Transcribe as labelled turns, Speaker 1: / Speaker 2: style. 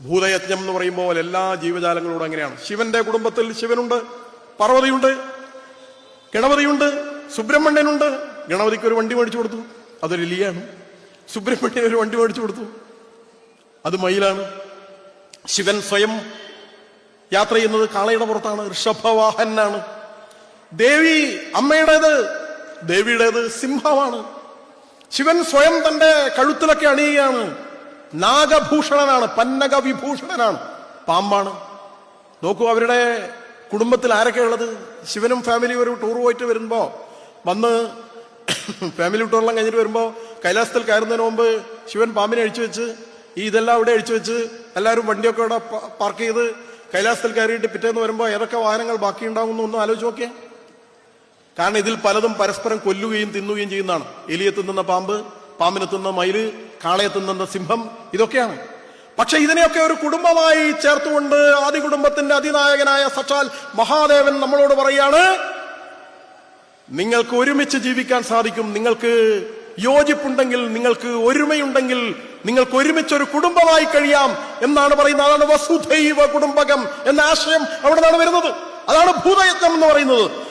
Speaker 1: ഭൂതയജ്ഞം എന്ന് പറയുമ്പോൾ എല്ലാ ജീവജാലങ്ങളോടും അങ്ങനെയാണ്. ശിവന്റെ കുടുംബത്തിൽ ശിവനുണ്ട് പാർവതിയുണ്ട് ഗണപതിയുണ്ട് സുബ്രഹ്മണ്യനുണ്ട്. ഗണപതിക്ക് ഒരു വണ്ടി മേടിച്ചു കൊടുത്തു. അതൊരു ലിയാണ്. സുബ്രഹ്മണ്യൻ ഒരു വണ്ടി മേടിച്ചു കൊടുത്തു. അത് മയിലാണ്. ശിവൻ സ്വയം യാത്ര ചെയ്യുന്നത് കാളയുടെ പുറത്താണ്. ഋഷഭവാഹനാണ്. ദേവി അമ്മയുടേത് ദേവിയുടേത് സിംഹമാണ്. ശിവൻ സ്വയം തന്റെ കഴുത്തിലൊക്കെ അണിയുകയാണ്. നാഗഭൂഷണനാണ് പന്നക വിഭൂഷണനാണ് പാമ്പാണ്. നോക്കൂ അവരുടെ കുടുംബത്തിൽ ആരൊക്കെ ഉള്ളത്? ശിവനും ഫാമിലിയും ഒരു ടൂർ പോയിട്ട് വരുമ്പോ വന്ന് ഫാമിലി ടൂറെല്ലാം കഴിഞ്ഞിട്ട് വരുമ്പോ കൈലാസത്തിൽ കയറുന്നതിന് മുമ്പ് ശിവൻ പാമ്പിനെ അഴിച്ചു വെച്ച് ഈ ഇതെല്ലാം അവിടെ അഴിച്ചു വെച്ച് എല്ലാവരും വണ്ടിയൊക്കെ അവിടെ പാർക്ക് ചെയ്ത് കൈലാസത്തിൽ കയറിയിട്ട് പിറ്റേന്ന് വരുമ്പോ ഏതൊക്കെ വാഹനങ്ങൾ ബാക്കി ബാക്കിയുണ്ടാകുമെന്ന് ഒന്ന് ആലോചിച്ച് നോക്കിയേ. കാരണം ഇതിൽ പലതും പരസ്പരം കൊല്ലുകയും തിന്നുകയും ചെയ്യുന്നതാണ്. എലിയെ തിന്നുന്ന പാമ്പ് പാമ്പിനെ തിന്നുന്ന മയിൽ കാളയെ തിന്നുന്ന സിംഹം ഇതൊക്കെയാണ്. പക്ഷെ ഇതിനെയൊക്കെ ഒരു കുടുംബമായി ചേർത്തുകൊണ്ട് ആദ്യ കുടുംബത്തിന്റെ അതിനായകനായ സച്ചാൽ മഹാദേവൻ നമ്മളോട് പറയാണ് നിങ്ങൾക്ക് ഒരുമിച്ച് ജീവിക്കാൻ സാധിക്കും. നിങ്ങൾക്ക് യോജിപ്പുണ്ടെങ്കിൽ നിങ്ങൾക്ക് ഒരുമയുണ്ടെങ്കിൽ നിങ്ങൾക്ക് ഒരുമിച്ച് ഒരു കുടുംബമായി കഴിയാം എന്നാണ് പറയുന്നത്. അതാണ് വസുധൈവ കുടുംബകം എന്ന ആശയം അവിടെ നിന്നാണ് വരുന്നത്. അതാണ് ഭൂതയജ്ഞം എന്ന് പറയുന്നത്.